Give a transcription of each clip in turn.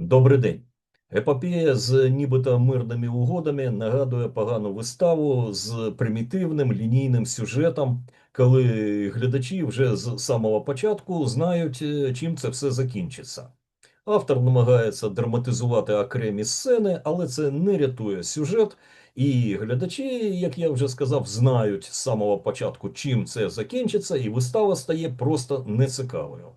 Добрий день. Епопея з нібито мирними угодами нагадує погану виставу з примітивним лінійним сюжетом, коли глядачі вже з самого початку знають, е, чим це все закінчиться. Автор намагається драматизувати окремі сцени, але це не рятує сюжет. І глядачі, як я вже сказав, знають з самого початку, чим це закінчиться, і вистава стає просто нецікавою.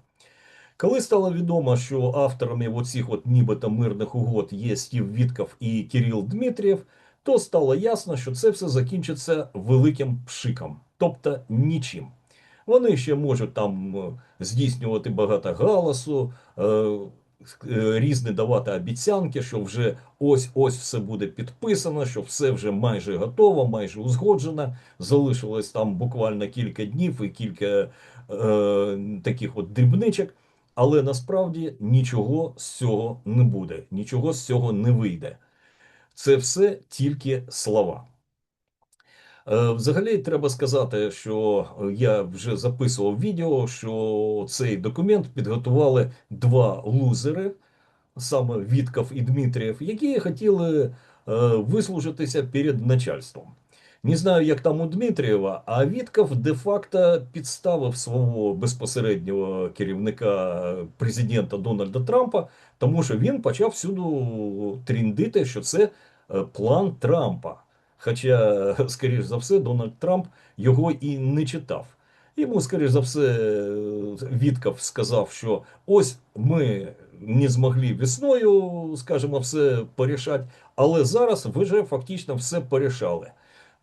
Коли стало відомо, що авторами оцих от нібито мирних угод є Стів Вітков і Кирил Дмитрієв, то стало ясно, що це все закінчиться великим пшиком, тобто нічим. Вони ще можуть там е, здійснювати багато галасу, е, е, різні давати обіцянки, що вже ось-ось все буде підписано, що все вже майже готово, майже узгоджено. Залишилось там буквально кілька днів і кілька е, таких от дрібничок. Але насправді нічого з цього не буде, нічого з цього не вийде. Це все тільки слова. Е, Взагалі, треба сказати, що я вже записував відео, що цей документ підготували два лузери, саме Вітков і Дмитрієв, які хотіли е, вислужитися перед начальством. Не знаю, як там у Дмитрієва, а Вітков де-факто підставив свого безпосереднього керівника президента Дональда Трампа, тому що він почав всюди тріндити, що це е, план Трампа. Хоча, скоріш за все, Дональд Трамп його і не читав. Йому, скоріш за все, Вітков сказав, що ось ми не змогли весною, скажімо, все порішати, але зараз ви вже фактично все порішали.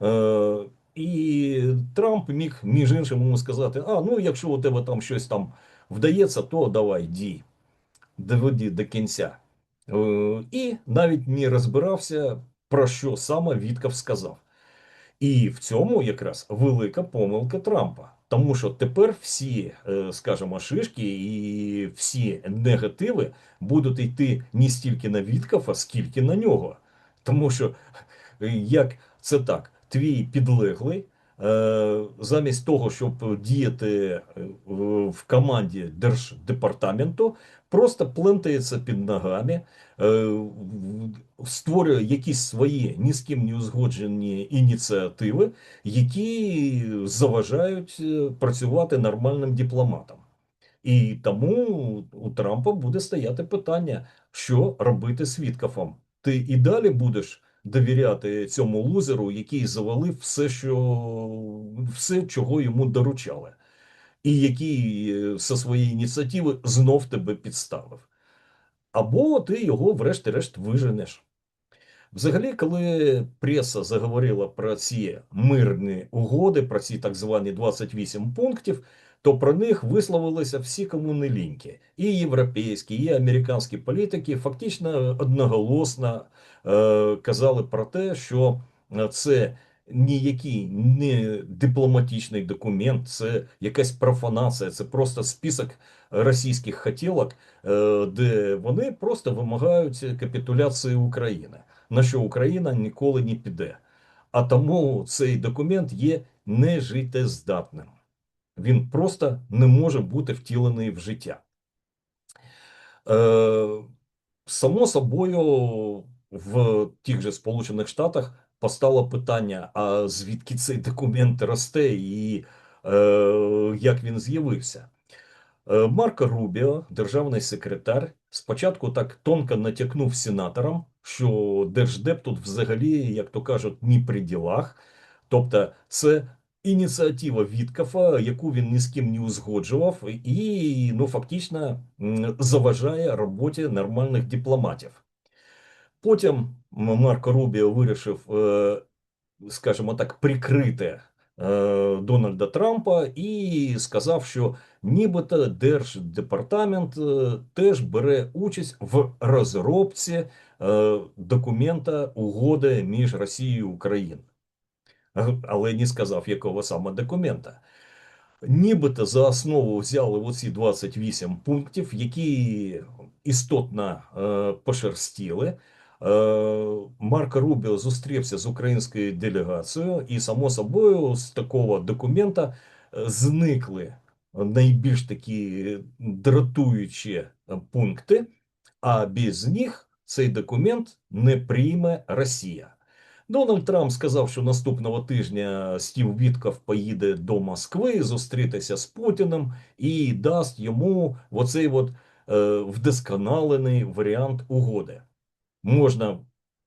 Е, І Трамп міг, між іншим, йому сказати: а, ну якщо у тебе там щось там вдається, то давай дій, доведи до кінця. Е, І навіть не розбирався, про що саме Вітков сказав. І в цьому якраз велика помилка Трампа. Тому що тепер всі, е, скажімо, шишки і всі негативи будуть йти не стільки на Віткофа, скільки на нього. Тому що як це так, твій підлеглий, е, замість того, щоб діяти в команді держдепартаменту, просто плентається під ногами, створює якісь свої ні з ким не узгоджені ініціативи, які заважають е, працювати нормальним дипломатам. І тому у Трампа буде стояти питання, що робити з Віткофом. Ти і далі будеш довіряти цьому лузеру, який завалив все, що все, чого йому доручали, і який е, зі своєї ініціативи знов тебе підставив. Або ти його, врешті-решт, виженеш. Взагалі, коли преса заговорила про ці мирні угоди, про ці так звані 28 пунктів, то про них висловилися всі кому не ліньки. і європейські, і американські політики фактично одноголосно е, казали про те, що це ніякий не дипломатичний документ, це якась профанація, це просто список російських хотілок, е, де вони просто вимагають капітуляції України на що Україна ніколи не піде. А тому цей документ є нежиттєздатним. Він просто не може бути втілений в життя. Е, Само собою, в тих же Сполучених Штатах постало питання: а звідки цей документ росте і е, як він з'явився? Е, Марко Рубіо, державний секретар, спочатку так тонко натякнув сенаторам, що держдеп тут взагалі, як то кажуть, ні при ділах. Тобто, це ініціатива Віткафа, яку він ні з ким не узгоджував, і ну фактично заважає роботі нормальних дипломатів. Потім Марко Рубіо вирішив, е, скажімо так, прикрити Е, Дональда Трампа і сказав, що нібито держдепартамент е, теж бере участь в розробці документа угоди між Росією і Україною. Але не сказав, якого саме документа. Нібито за основу взяли оці 28 пунктів, які істотно пошерстіли. Е, Марко Рубіо зустрівся з українською делегацією, і, само собою, з такого документа е, зникли найбільш такі дратуючі пункти. а без них цей документ не прийме Росія. Дональд Трамп сказав, що наступного тижня Стів Вітков поїде до Москви зустрітися з Путіним і дасть йому оцей от е, вдосконалений варіант угоди. Можна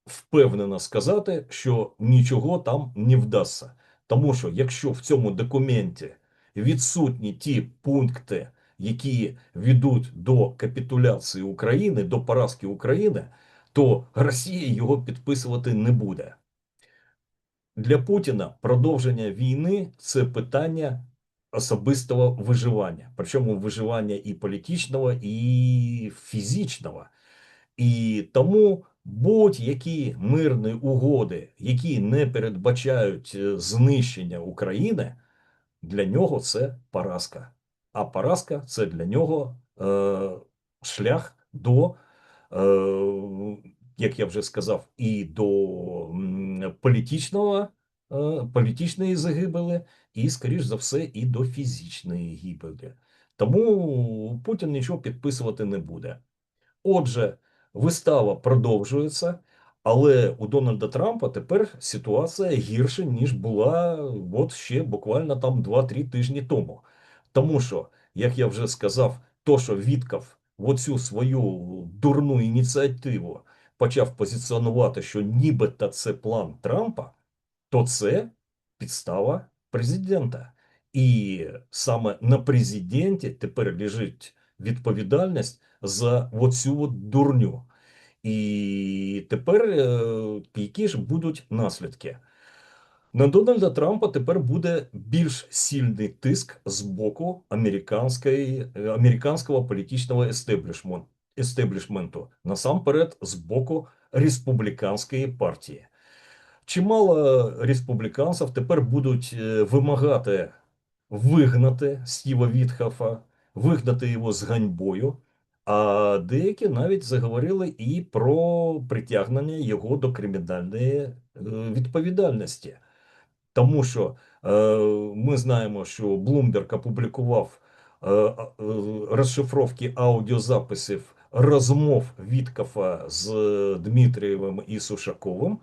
впевнено сказати, що нічого там не вдасться. Тому що якщо в цьому документі відсутні ті пункти, які ведуть до капітуляції України, до поразки України, то Росія його підписувати не буде. Для Путіна продовження війни це питання особистого виживання, причому виживання і політичного, і фізичного. І тому будь-які мирні угоди, які не передбачають е, знищення України, для нього це поразка. А поразка це для нього е, шлях до, е, як я вже сказав, і до політичного, е, політичної загибелі, і, скоріш за все, і до фізичної гибелі. Тому Путін нічого підписувати не буде. Отже, вистава продовжується. Але у Дональда Трампа тепер ситуація гірша, ніж була от ще буквально там 2-3 тижні тому. Тому що, як я вже сказав, то, що Віткав оцю свою дурну ініціативу почав позиціонувати, що нібито це план Трампа, то це підстава президента. І саме на президенті тепер лежить відповідальність за оцю от дурню. І тепер е, які ж будуть наслідки? На Дональда Трампа тепер буде більш сильний тиск з боку американської, американського політичного естеблішменту, естеблішменту, насамперед з боку республіканської партії. Чимало республіканців тепер будуть е, вимагати вигнати Стіва Вітхафа, вигнати його з ганьбою. А деякі навіть заговорили і про притягнення його до кримінальної е, відповідальності. Тому що е, ми знаємо, що Блумберг опублікував е, розшифровки аудіозаписів розмов Віткафа з Дмитрієвим і Сушаковим,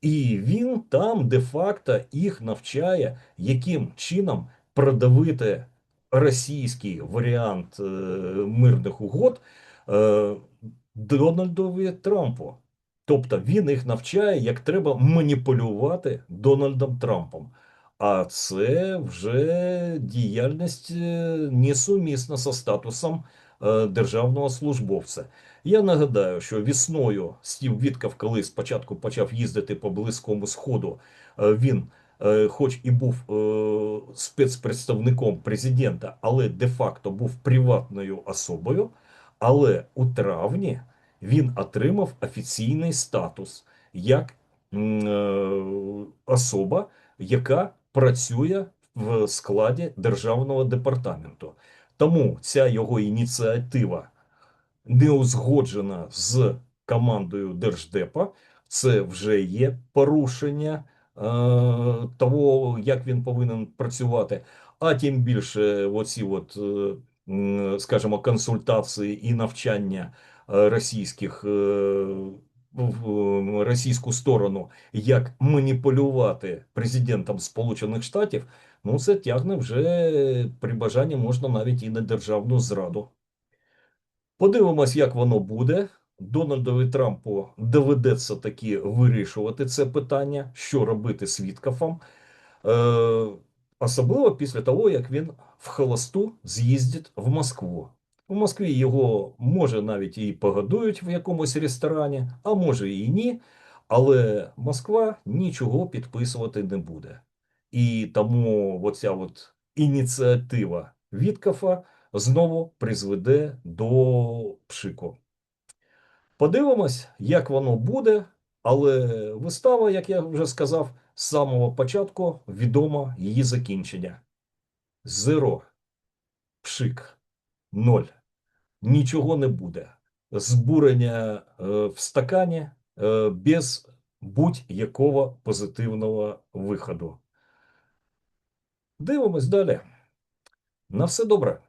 і він там де-факто їх навчає, яким чином продавити російський варіант е, мирних угод е, Дональдові Трампу. Тобто він їх навчає, як треба маніпулювати Дональдом Трампом. А це вже діяльність е, несумісна зі статусом державного службовця. Я нагадаю, що весною Стів Віткав, коли спочатку почав їздити по Близькому Сходу, він Е, хоч і був е, спецпредставником президента, але де-факто був приватною особою. Але у травні він отримав офіційний статус як е, особа, яка працює в складі державного департаменту. Тому ця його ініціатива не узгоджена з командою Держдепа. Це вже є порушення. Е, того, як він повинен працювати, а тим більше оці от, е, скажімо, консультації і навчання е, російських в російську сторону, як маніпулювати президентом Сполучених Штатів, ну це тягне вже при бажанні можна навіть і на державну зраду. Подивимось, як воно буде. Дональдові Трампу доведеться таки вирішувати це питання, що робити з. Е, Особливо після того, як він в холосту з'їздить в Москву. У Москві його може навіть і погодують в якомусь ресторані, а може і ні. Але Москва нічого підписувати не буде. І тому оця от ініціатива Віткафа знову призведе до пшику. Подивимось, як воно буде, але вистава, як я вже сказав, з самого початку відомо її закінчення. Зеро, пшик, ноль. Нічого не буде. Збурення е, в стакані е, без будь-якого позитивного виходу. Дивимось далі. На все добре.